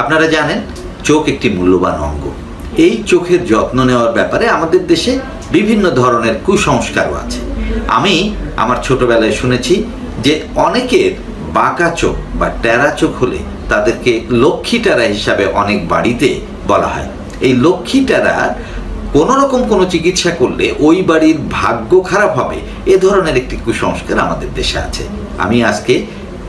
আপনারা জানেন, চোখ একটি মূল্যবান অঙ্গ। এই চোখের যত্ন নেওয়ার ব্যাপারে আমাদের দেশে বিভিন্ন ধরনের কুসংস্কারও আছে। আমি আমার ছোটবেলায় শুনেছি যে অনেকের বাঁকা চোখ বা টেরা চোখ হলে তাদেরকে লক্ষ্মী টেরা হিসাবে অনেক বাড়িতে বলা হয়। এই লক্ষ্মী টেরা কোনো রকম কোনো চিকিৎসা করলে ওই বাড়ির ভাগ্য খারাপ হবে, এ ধরনের একটি কুসংস্কার আমাদের দেশে আছে। আমি আজকে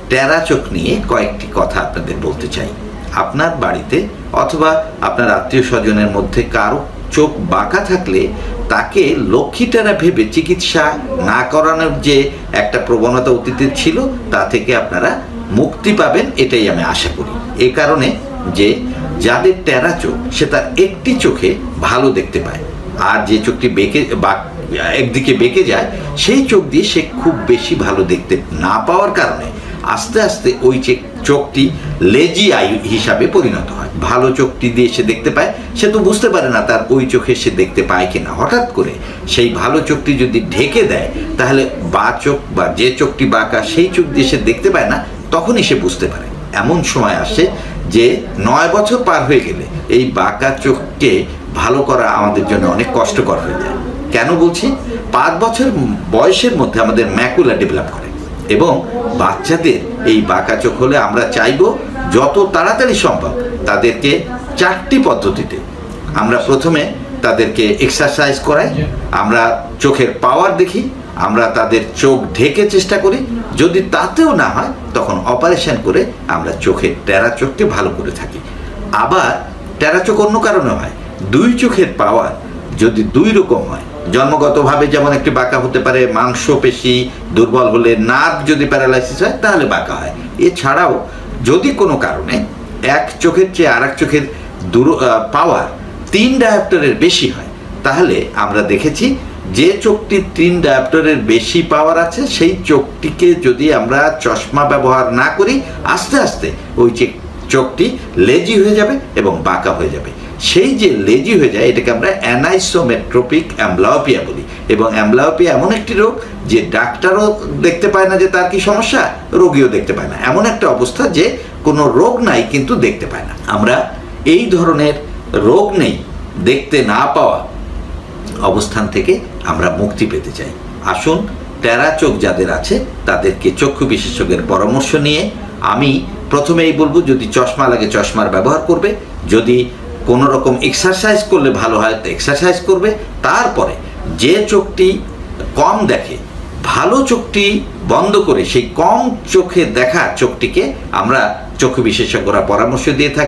টেরা চোখ নিয়ে কয়েকটি কথা আপনাদের বলতে চাই। আপনার বাড়িতে অথবা আপনার আত্মীয় স্বজনের মধ্যে কারও চোখ বাঁকা থাকলে তাকে লক্ষ্মী টেরা ভেবে চিকিৎসা না করানোর যে একটা প্রবণতা অতীতে ছিল, তা থেকে আপনারা মুক্তি পাবেন, এটাই আমি আশা করি। এ কারণে যে যাদের টেরা চোখ, সে তার একটি চোখে ভালো দেখতে পায়। আর যে চোখটি বেঁকে একদিকে বেঁকে যায়, সেই চোখ দিয়ে সে খুব বেশি ভালো দেখতে না পাওয়ার কারণে আস্তে আস্তে ওই যে চোখটি লেজি আই হিসাবে পরিণত হয়। ভালো চোখটি দিয়ে সে দেখতে পায়, সে তো বুঝতে পারে না তার ওই চোখে সে দেখতে পায় কিনা। হঠাৎ করে সেই ভালো চোখটি যদি ঢেকে দেয়, তাহলে বা চোখ বা যে চোখটি বাঁকা, সেই চোখ দিয়ে সে দেখতে পায় না, তখনই সে বুঝতে পারে। এমন সময় আসে যে নয় বছর পার হয়ে গেলে এই বাঁকা চোখকে ভালো করা আমাদের জন্য অনেক কষ্টকর হয়ে যায়। কেন বলছি? পাঁচ বছর বয়সের মধ্যে আমাদের ম্যাকুলা ডেভেলপ করে এবং বাচ্চাদের এই বাঁকা চোখ হলে আমরা চাইব যত তাড়াতাড়ি সম্ভব তাদেরকে চারটি পদ্ধতিতে আমরা প্রথমে তাদেরকে এক্সারসাইজ করাই, আমরা চোখের পাওয়ার দেখি, আমরা তাদের চোখ ঢেকে চেষ্টা করি, যদি তাতেও না হয় তখন অপারেশন করে আমরা চোখের টেরা চোখকে ভালো করে থাকি। আবার টেরা চোখ অন্য কারণে হয়, দুই চোখের পাওয়ার যদি দুই রকম হয়, জন্মগতভাবে যেমন একটি বাঁকা হতে পারে, মাংসপেশি, দুর্বল হলে নার্ভ যদি প্যারালাইসিস হয়, তাহলে বাঁকা হয়। এছাড়াও যদি কোনো কারণে এক চোখের চেয়ে আর এক চোখের দূর পাওয়ার তিন ডায়াপ্টারের বেশি হয়, তাহলে আমরা দেখেছি যে চোখটি তিন ডায়াপ্টারের বেশি পাওয়ার আছে, সেই চোখটিকে যদি আমরা চশমা ব্যবহার না করি, আস্তে আস্তে ওই চোখটি লেজি হয়ে যাবে এবং বাঁকা হয়ে যাবে। সেই যে লেজি হয়ে যায়, এটাকে আমরা অ্যানাইসোমেট্রোপিক অ্যাম্বলাওপিয়া বলি। এবং অ্যাম্বলাওপিয়া এমন একটি রোগ যে ডাক্তারও দেখতে পায় না যে তার কি সমস্যা, রোগীও দেখতে পায় না। এমন একটা অবস্থা যে কোনো রোগ নাই কিন্তু দেখতে পায় না। আমরা এই ধরনের রোগ নেই, দেখতে না পাওয়া অবস্থান থেকে আমরা মুক্তি পেতে চাই। আসুন, টেরা চোখ যাদের আছে, তাদেরকে চক্ষু বিশেষজ্ঞের পরামর্শ নিয়ে আমি প্রথমেই বলব, যদি চশমা লাগে চশমার ব্যবহার করবে, যদি কোনো রকম এক্সারসাইজ করলে ভালো হয়, তো এক্সারসাইজ করবে, তারপরে যে চোখটি কম দেখে, ভালো চোখটি বন্ধ করে, সেই কম চোখে দেখা চোখটিকে আমরা চক্ষু বিশেষজ্ঞরা পরামর্শ দিয়ে থাকি।